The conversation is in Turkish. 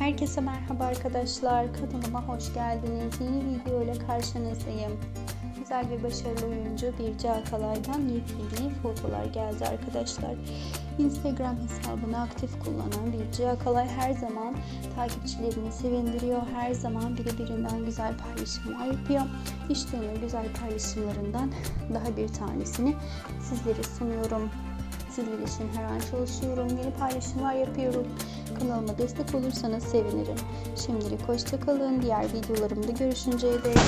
Herkese merhaba arkadaşlar. Kanalıma hoş geldiniz. Yeni video ile karşınızdayım. Güzel ve başarılı oyuncu Birce Akalay'dan yepyeni fotolar geldi arkadaşlar. Instagram hesabını aktif kullanan Birce Akalay her zaman takipçilerini sevindiriyor. Her zaman birbirinden güzel paylaşımlar yapıyor. İşte onun güzel paylaşımlarından daha bir tanesini sizlere sunuyorum. Sizler için her an çalışıyorum, yeni paylaşımlar yapıyorum. Kanalıma destek olursanız sevinirim. Şimdilik hoşça kalın. Diğer videolarımda görüşünceye dek.